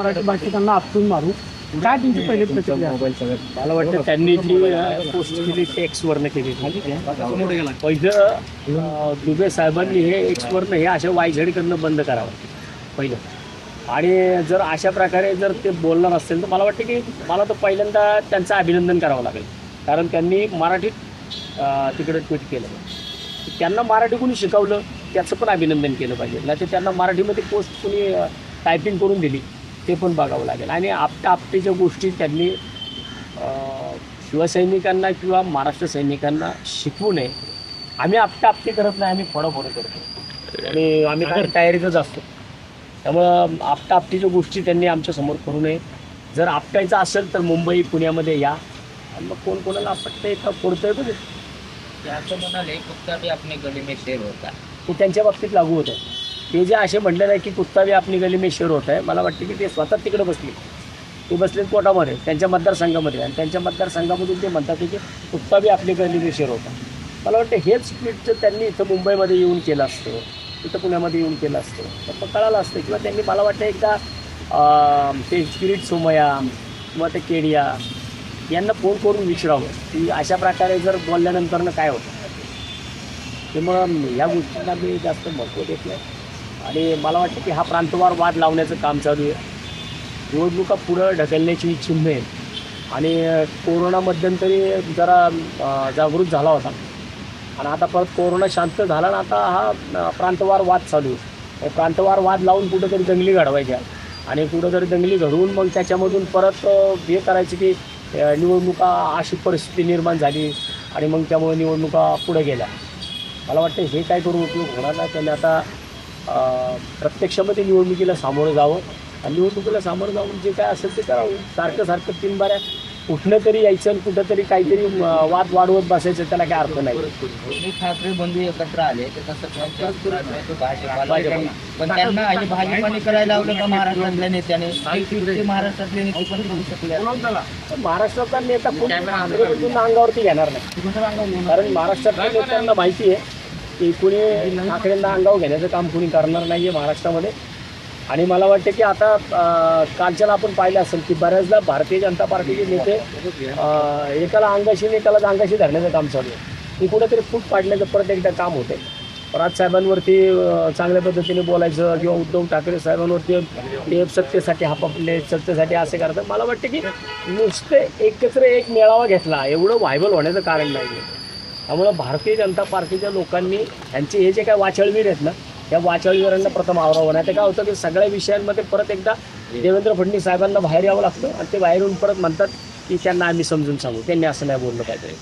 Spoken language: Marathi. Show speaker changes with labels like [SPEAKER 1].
[SPEAKER 1] मराठी भाषिकांना आपसून मारू. काय तुमची पहिली प्रतिक्रिया?
[SPEAKER 2] मला वाटतं त्यांनी जी पोस्ट केली ते एक्सवरनं केली पहिलं दुबे साहेबांनी हे एक्सवरनं हे अशा वायझड करणं बंद करावं. पहिलं. आणि जर अशा प्रकारे जर ते बोलणार असतील तर मला वाटतं की मला तर पहिल्यांदा त्यांचं अभिनंदन करावं लागेल. कारण त्यांनी मराठीत तिकडे ट्विट केलं. त्यांना मराठी कोणी शिकवलं त्याचं पण अभिनंदन केलं पाहिजे. नाही तर त्यांना मराठीमध्ये पोस्ट कोणी टायपिंग करून दिली ते पण बघावं लागेल. आणि आपट्या आपटीच्या गोष्टी त्यांनी शिवसैनिकांना किंवा महाराष्ट्र सैनिकांना शिकवू नये. आम्ही आपट्या आपटी करत नाही आम्ही फोडाफोडी करतो. आणि आम्ही काय तयारीतच असतो. त्यामुळं आपटा आपटीच्या गोष्टी त्यांनी आमच्यासमोर करू नये. जर आपटायचं असेल तर मुंबई पुण्यामध्ये या. आणि मग कोण कोणाला आपटतंय का फोडतंय बघू.
[SPEAKER 3] ते असं म्हणाले कुत्ता गली में शेर होता
[SPEAKER 2] ते त्यांच्या बाबतीत लागू होतं. ते जे असे म्हणले नाही की कुत्ता बी आपली गली में शेर होत आहे मला वाटते की ते स्वतः तिकडे बसले. ते बसले कोटामध्ये त्यांच्या मतदारसंघामध्ये. आणि त्यांच्या मतदारसंघामधून ते म्हणतात की कुत्ता बी आपली गली में शेर होता मला वाटतं हेच ट्विट त्यांनी इथं मुंबईमध्ये येऊन केलं असतं. इथं पुण्यामध्ये येऊन केलं असतं. तर मग कळालं असतं किंवा त्यांनी मला वाटतं एकदा ते किरीट सोमया किंवा ते केडिया यांना फोन करून विचारावं की अशा प्रकारे जर बोलल्यानंतरनं काय होतं. त्यामुळं ह्या गोष्टींना मी जास्त महत्त्व देत नाही. आणि मला वाटतं की हा प्रांतवार वाद लावण्याचं काम चालू आहे. निवडणुका पुढं ढकलण्याची चिन्ह आहे. आणि कोरोना मध्यंतरी जरा जागृत झाला होता. आणि आता परत कोरोना शांत झाला आणि आता हा प्रांतवार वाद चालू आहे. प्रांतवार वाद लावून कुठंतरी दंगली घडवायच्या आणि कुठंतरी दंगली घडवून मग त्याच्यामधून परत हे करायचं की निवडणुका अशी परिस्थिती निर्माण झाली आणि मग त्यामुळे निवडणुका पुढे गेल्या. मला वाटतं हे काय करून उपयोग होणार नाही त्याने आता प्रत्यक्षामध्ये निवडणुकीला सामोरं जावं. आणि निवडणुकीला सामोरं जाऊन जे काय असेल ते करावं. सारखं सारखं तीन बाऱ्या कुठनं तरी यायचं आणि कुठं तरी काहीतरी वाद वाढवत बसायचं त्याला काय अर्थ नाही.
[SPEAKER 3] ठाकरे बंधू एकत्र आले तर तसं पण- त्यांना आणि भाजपाने करायला लावलं का महाराष्ट्रातल्या नेत्याने? महाराष्ट्रातले नेते पण करू शकले
[SPEAKER 2] पण महाराष्ट्राचा नेता कोण? अंगावरती घेणार नाही. कारण महाराष्ट्रातल्या नेत्यांना माहिती आहे की कुणी ठाकरेंना अंगावर घेण्याचं काम कुणी करणार नाही आहे महाराष्ट्रामध्ये. आणि मला वाटतं की आता कालच्याला आपण पाहिलं असेल की बऱ्याचदा भारतीय जनता पार्टीचे नेते एकाला अंगाशी आणि एकाला अंगाशी धरण्याचं काम चालू आहे. हे कुठेतरी फूट पाडण्याचं परत एकदा काम होते राज साहेबांवरती चांगल्या पद्धतीने बोलायचं किंवा उद्धव ठाकरे साहेबांवरती ते सत्तेसाठी हापापले सत्तेसाठी असे करतात. मला वाटतं की नुसते एकत्र एक मेळावा घेतला एवढं व्हायबल होण्याचं कारण नाही आहे त्यामुळं भारतीय जनता पार्टीच्या लोकांनी यांचे हे जे काय वाचळवीर आहेत ना या वाचळवीरांना प्रथम आवरावं नाही तर काय होतं की सगळ्या विषयांमध्ये परत एकदा देवेंद्र फडणवीस साहेबांना बाहेर यावं लागतं आणि ते बाहेरून परत म्हणतात की त्यांना आम्ही समजून सांगू. त्यांनी असं नाही बोललं पाहिजे.